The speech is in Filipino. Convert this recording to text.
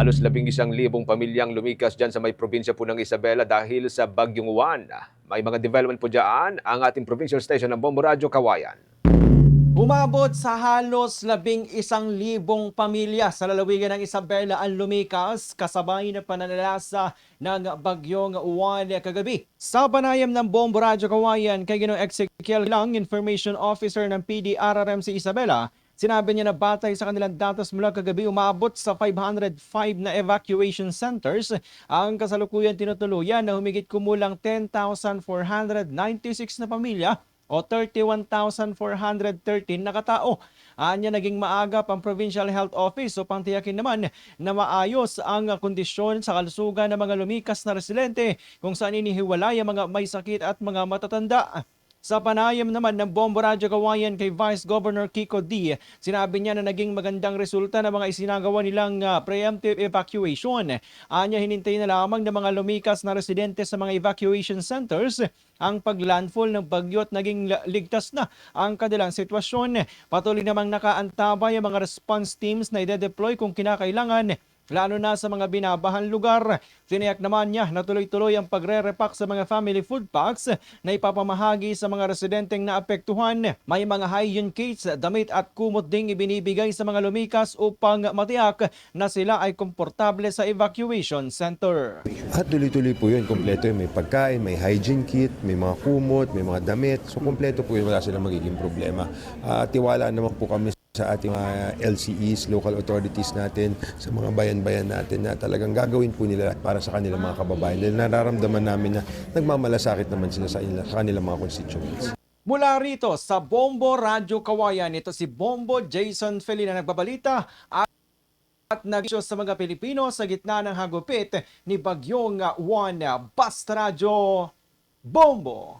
Halos labing isang libong pamilyang lumikas dyan sa may probinsya po ng Isabela dahil sa Bagyong Juan. May mga development po dyan ang ating provincial station ng Bombo Radyo Kawayan. Umabot sa halos labing isang libong pamilya sa lalawigan ng Isabela ang lumikas kasabay ng pananalasa ng bagyong Juan kagabi. Sa panayam ng Bombo Radyo Kawayan kay Ginoong Ezekiel Lang, Information Officer ng PDRRM sa Isabela, Sinabi niya na batay sa kanilang datos mula kagabi umabot sa 505 na evacuation centers ang kasalukuyan tinutuluyan na humigit kumulang 10,496 na pamilya o 31,413 na katao. Anya naging maagap ang Provincial Health Office upang tiyakin naman na maayos ang kondisyon sa kalusugan ng mga lumikas na residente kung saan inihiwalay ang mga may sakit at mga matatanda. Sa panayam naman ng Bombo Radyo Kawayan kay Vice Governor Kiko D, sinabi niya na naging magandang resulta ng mga isinagawa nilang ah, preemptive evacuation. Anya hinintay na lamang ng mga lumikas na residente sa mga evacuation centers ang paglandfall ng bagyo at naging ligtas na ang kanilang sitwasyon. Patuloy namang nakaantabay ang mga response teams na ide-deploy kung kinakailangan lalo na sa mga binabahan lugar. Tiniyak naman niya na tuloy-tuloy ang pagre-repack sa mga family food packs na ipapamahagi sa mga residenteng naapektuhan. May mga hygiene kits, damit at kumot ding ibinibigay sa mga lumikas upang matiyak na sila ay komportable sa evacuation center. At tuloy-tuloy po yun. Kompleto yun. May pagkain, may hygiene kit, may mga kumot, may mga damit. So kompleto po yun. Wala silang magiging problema. Ah, tiwala naman po kami sa ating mga LCEs, local authorities natin, sa mga bayan-bayan natin na talagang gagawin po nila para sa kanilang mga kababayan. Dahil nararamdaman namin na nagmamalasakit naman sila sa, kanila, sa kanilang mga constituents. Mula rito sa Bombo Radyo Kawayan, ito si Bombo Jason Felina nagbabalita at nagisyo sa mga Pilipino sa gitna ng hagupit ni Bagyong Juan Basta Bombo.